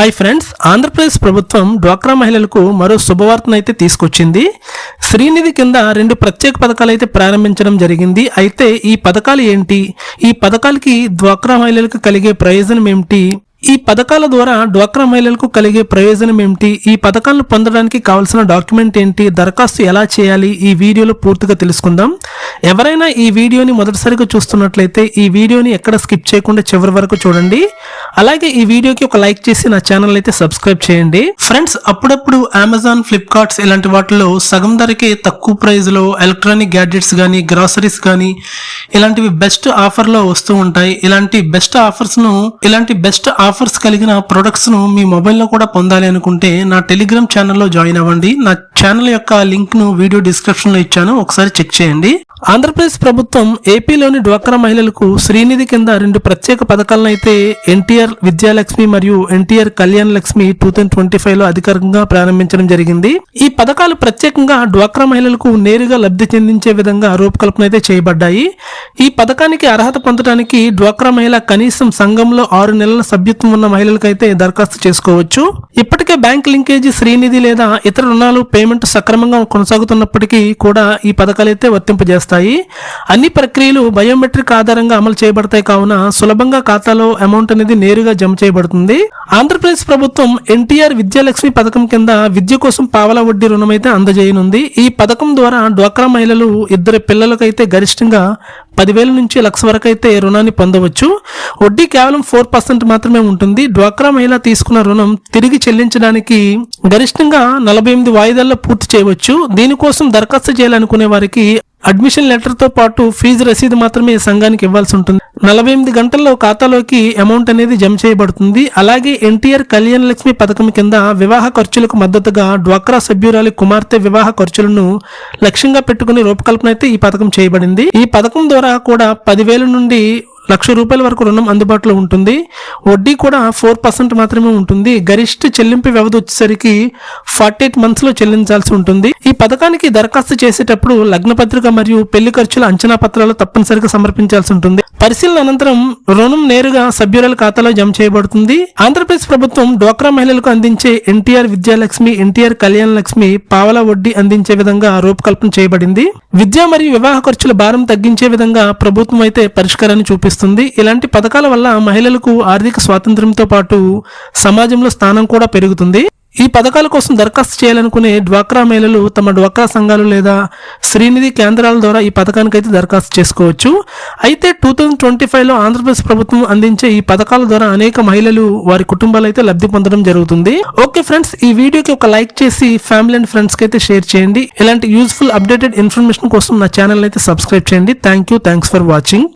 Hi friends Andhra Pradesh ప్రభుత్వం డ్వాక్రా మహిళలకు మరో శుభవార్తను అయితే తీసుకొచ్చింది. శ్రీనిధి కింద రెండు ప్రత్యేక పథకాలు అయితే ప్రారంభించడం జరిగింది. అయితే ఈ పథకాలు ఏంటి? ఈ పథకాలకి డ్వాక్రా మహిళలకు కలిగే ప్రయోజనం ఏమిటి? ఈ పథకాల ద్వారా డ్వాక్రా మహిళలకు కలిగే ప్రయోజనం ఏమిటి? ఈ పథకాలను పొందడానికి కావాల్సిన డాక్యుమెంట్ ఏంటి? దరఖాస్తు ఎలా చేయాలి? ఈ వీడియోలో పూర్తిగా తెలుసుకుందాం. ఎవరైనా ఈ వీడియోని మొదటిసారిగా చూస్తున్నట్లయితే ఈ వీడియోని ఎక్కడ స్కిప్ చేయకుండా చివరి వరకు చూడండి. అలాగే ఈ వీడియోకి ఒక లైక్ చేసి నా ఛానల్ అయితే సబ్స్క్రైబ్ చేయండి. ఫ్రెండ్స్ అప్పుడప్పుడు అమెజాన్ ఫ్లిప్కార్ట్స్ ఇలాంటి వాటిలో సగం ధరకే తక్కువ ప్రైజ్లో ఎలక్ట్రానిక్ గ్యాడ్జెట్స్ కానీ గ్రాసరీస్ కానీ ఇలాంటివి బెస్ట్ ఆఫర్లో వస్తూ ఉంటాయి. ఇలాంటి బెస్ట్ ఆఫర్స్ను ఇలాంటి బెస్ట్ ఆఫర్స్ కలిగిన ప్రొడక్ట్స్ను మీ మొబైల్లో కూడా పొందాలి అనుకుంటే నా టెలిగ్రామ్ ఛానల్లో జాయిన్ అవ్వండి. నా ఛానల్ యొక్క లింక్ను వీడియో డిస్క్రిప్షన్లో ఇచ్చాను. ఒకసారి చెక్ చేయండి. ఆంధ్రప్రదేశ్ ప్రభుత్వం ఏపీలోని డ్వాక్రా మహిళలకు శ్రీనిధి కింద రెండు ప్రత్యేక పథకాలను అయితే ఎన్టీఆర్ విద్యాలక్ష్మి మరియు NTR Kalyan Lakshmi two thousand twenty ఫైవ్లో అధికారికంగా ప్రారంభించడం జరిగింది. ఈ పథకాలు ప్రత్యేకంగా డ్వాక్రా మహిళలకు నేరుగా లబ్ధి చెందించే విధంగా రూపకల్పన అయితే చేయబడ్డాయి. ఈ పథకానికి అర్హత పొందడానికి డ్వాక్రా మహిళ కనీసం సంఘంలో ఆరు నెలల సభ్యత్వం ఉన్న మహిళలకైతే దరఖాస్తు చేసుకోవచ్చు. ఇప్పటికే బ్యాంక్ లింకేజీ శ్రీనిధి లేదా ఇతర రుణాలు పేమెంట్ సక్రమంగా కొనసాగుతున్నప్పటికీ కూడా ఈ పథకాలైతే వర్తింపజేస్తాయి. వర్తింపజేస్తాయి అన్ని ప్రక్రియలు బయోమెట్రిక్ ఆధారంగా అమలు చేయబడతాయి కావున సులభంగా ఖాతాలో అమౌంట్ అనేది నేరుగా జమ చేయబడుతుంది. ఆంధ్రప్రదేశ్ ప్రభుత్వం ఎన్టీఆర్ విద్యాలక్ష్మి పథకం కింద విద్య కోసం పావలా వడ్డీ రుణం అయితే అందజేయనుంది. ఈ పథకం ద్వారా డ్వాక్రా మహిళలు ఇద్దరు పిల్లలకైతే గరిష్టంగా పదివేల నుంచి లక్ష వరకు అయితే రుణాన్ని పొందవచ్చు. వడ్డీ కేవలం ఫోర్ పర్సెంట్ మాత్రమే ఉంటుంది. డ్వాక్రా మహిళ తీసుకున్న రుణం తిరిగి చెల్లించడానికి గరిష్టంగా నలభై ఎనిమిది వాయిదాల్లో పూర్తి చేయవచ్చు. దీనికోసం దరఖాస్తు చేయాలనుకునే వారికి అడ్మిషన్ లెటర్తో పాటు ఫీజు రసీదు మాత్రమే సంఘానికి ఇవ్వాల్సి ఉంటుంది. నలభై ఎనిమిది గంటల్లో ఖాతాలోకి అమౌంట్ అనేది జమ చేయబడుతుంది. అలాగే ఎన్టీఆర్ కళ్యాణ లక్ష్మి పథకం కింద వివాహ ఖర్చులకు మద్దతుగా డ్వాక్రా సభ్యురాలి కుమార్తె వివాహ ఖర్చులను లక్ష్యంగా పెట్టుకుని రూపకల్పన అయితే ఈ పథకం చేయబడింది. ఈ పథకం ద్వారా కూడా పదివేల నుండి లక్ష రూపాయల వరకు రుణం అందుబాటులో ఉంటుంది. వడ్డీ కూడా ఫోర్ పర్సెంట్ మాత్రమే ఉంటుంది. గరిష్ట చెల్లింపు వ్యవధి వచ్చేసరికి ఫార్టీ ఎయిట్ మంత్స్లో చెల్లించాల్సి ఉంటుంది. ఈ పథకానికి దరఖాస్తు చేసేటప్పుడు లగ్న పత్రిక మరియు పెళ్ళి ఖర్చుల అంచనా పత్రాలు తప్పనిసరిగా సమర్పించాల్సి ఉంటుంది. పరిశీలన అనంతరం రుణం నేరుగా సభ్యురాల ఖాతాలో జమ చేయబడుతుంది. ఆంధ్రప్రదేశ్ ప్రభుత్వం డ్వాక్రా మహిళలకు అందించే ఎన్టీఆర్ విద్యాలక్ష్మి ఎన్టీఆర్ కళ్యాణ లక్ష్మి పావలా వడ్డీ అందించే విధంగా రూపకల్పన చేయబడింది. విద్య మరియు వివాహ ఖర్చుల భారం తగ్గించే విధంగా ప్రభుత్వం అయితే పరిష్కారాన్ని చూపిస్తుంది. ఇలాంటి పథకాల వల్ల మహిళలకు ఆర్థిక స్వాతంత్ర్యంతో పాటు సమాజంలో స్థానం కూడా పెరుగుతుంది. ఈ పథకాల కోసం దరఖాస్తు చేయాలనుకునే డ్వాక్రా మహిళలు తమ డ్వాక్రా సంఘాలు లేదా శ్రీనిధి కేంద్రాల ద్వారా ఈ పథకానికి అయితే దరఖాస్తు చేసుకోవచ్చు. అయితే టూ థౌజండ్ ట్వంటీ ఫైవ్లో ఆంధ్రప్రదేశ్ ప్రభుత్వం అందించే ఈ పథకాల ద్వారా అనేక మహిళలు వారి కుటుంబాలు అయితే లబ్ధి పొందడం జరుగుతుంది. ఓకే ఫ్రెండ్స్ ఈ వీడియోకి ఒక లైక్ చేసి ఫ్యామిలీ అండ్ ఫ్రెండ్స్కి అయితే షేర్ చేయండి. ఇలాంటి యూస్ఫుల్ అప్డేటెడ్ ఇన్ఫర్మేషన్ కోసం నా ఛానల్ అయితే సబ్స్క్రైబ్ చేయండి. Thank you. Thanks for watching.